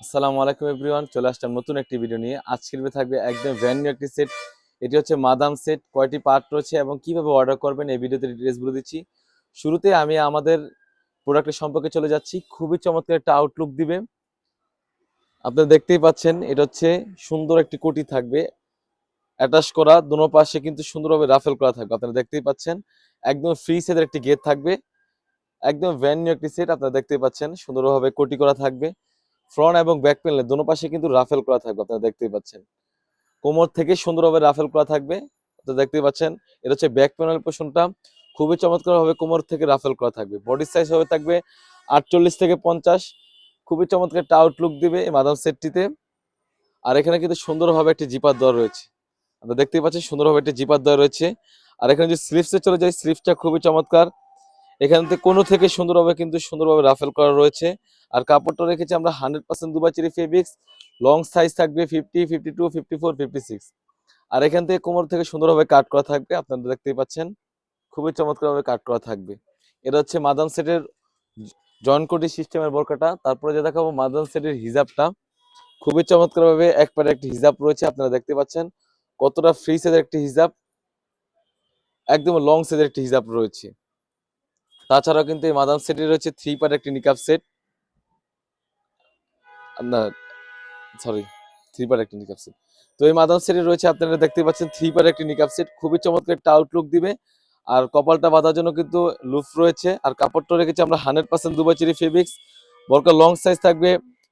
আসসালামু আলাইকুম এভরিওয়ান, চলে আসলাম নতুন একটি ভিডিও নিয়ে। আজকের থাকবে একদম ব্র্যান্ড নিউ একটি সেট এটি হচ্ছে মাদাম সেট কয়টি পার্ট রয়েছে এবং কীভাবে অর্ডার করবেন এই ভিডিওতে ডিটেলস বলে দিচ্ছি। শুরুতে আমি আমাদের প্রোডাক্টের সম্পর্কে চলে যাচ্ছি। খুবই চমৎকার একটা আউটলুক দিবে। আপনারা দেখতেই পাচ্ছেন, এটা হচ্ছে সুন্দর একটি কোটি থাকবে। অ্যাটাচ করা, দোনো পাশে কিন্তু সুন্দরভাবে রাফেল করা থাকবে। আপনারা দেখতেই পাচ্ছেন, একদম ফ্রি সেটের একটি গেট থাকবে। একদম ভ্যান নিউ একটি সেট আপনারা দেখতেই পাচ্ছেন, সুন্দরভাবে কোটি করা থাকবে। ফ্রন্ট এবং ব্যাক প্যানেলে দোনো পাশে কিন্তু রাফেল করা থাকবে, আপনারা দেখতেই পাচ্ছেন। কোমর থেকে সুন্দরভাবে রাফেল করা থাকবে আপনারা দেখতেই পাচ্ছেন, এটা হচ্ছে ব্যাক প্যানেল পোর্শনটা খুবই চমৎকার ভাবে কোমর থেকে রাফেল করা থাকবে। বডি সাইজ হবে থাকবে আটচল্লিশ থেকে পঞ্চাশ। খুবই চমৎকার একটা আউটলুক দিবে এই মাদাম সেটটিতে। আর এখানে কিন্তু সুন্দরভাবে একটি জিপার দেওয়া রয়েছে। আপনারা দেখতেই পাচ্ছেন, সুন্দরভাবে একটি জিপার দেওয়া রয়েছে। আর এখানে যে স্লিপসে চলে যায় স্লিপসটা খুবই চমৎকার। এখান থেকে কোনো থেকে সুন্দরভাবে কিন্তু সুন্দরভাবে রাফেল করা রয়েছে। আর কাপড়টা রেখেছি আমরা hundred percent Dubai cherry fabrics long size থাকবে fifty fifty two fifty four fifty six আর এখান থেকে কোমর থেকে সুন্দরভাবে কাট করা থাকবে, আপনারা দেখতেই পাচ্ছেন। খুবই চমৎকারভাবে কাট করা থাকবে। এটা হচ্ছে মাদাম সেটের জয়েন কোটি সিস্টেমের বরকাটা। তারপরে যে দেখাবো মাদাম সেটের হিজাবটা। খুবই চমৎকারভাবে একবারে একটি হিজাব রয়েছে, আপনারা দেখতে পাচ্ছেন। কতটা ফ্রি সাইজের একটি হিজাব। একদম লং সাইজের একটি হিজাব রয়েছে। তাছাড়াও কিন্তু এই মাদাম সেটের রয়েছে থ্রি পার্ট একটি নিকাপ সেট না সরি থ্রি পার একটি নিকাপ সেট তো এই মাদাম সেটে রয়েছে, আপনারা দেখতে পাচ্ছেন থ্রি পার একটি নিকাপ সেট খুবই চমৎকার একটা আউটলুক দিবে। আর কপালটা বাঁধার জন্য কিন্তু লুফ রয়েছে। আর কাপড়টা রেখেছি আমরা hundred percent Dubai cherry fabrics বরকার long size থাকবে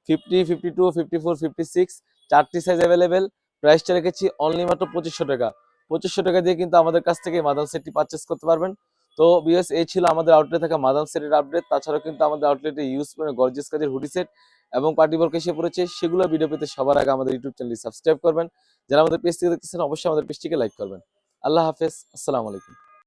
fifty fifty two fifty four fifty six চারটি সাইজ অ্যাভেলেবেল প্রাইসটা রেখেছি অনলি মাত্র পঁচিশশো টাকা। পঁচিশশো টাকা দিয়ে কিন্তু আমাদের কাছ থেকে মাদাম সেটটি পারচেস করতে পারবেন। তো বিএস, এই ছিল আমাদের আউটলেট থাকা মাদাম সেটের আপডেট তাছাড়াও কিন্তু আমাদের আউটলেটে ইউজ করে গর্জেস কাজের হুডি সেট এবং পার্টি বর্ক এসে পড়েছে। সেগুলো ভিডিও পেতে সবার আগে আমাদের ইউটিউব চ্যানেলটি সাবস্ক্রাইব করবেন। যারা আমাদের পেজটিকে দেখতেছেন, অবশ্যই আমাদের পেজটিকে লাইক করবেন। আল্লাহ হাফেজ। আসসালামু আলাইকুম।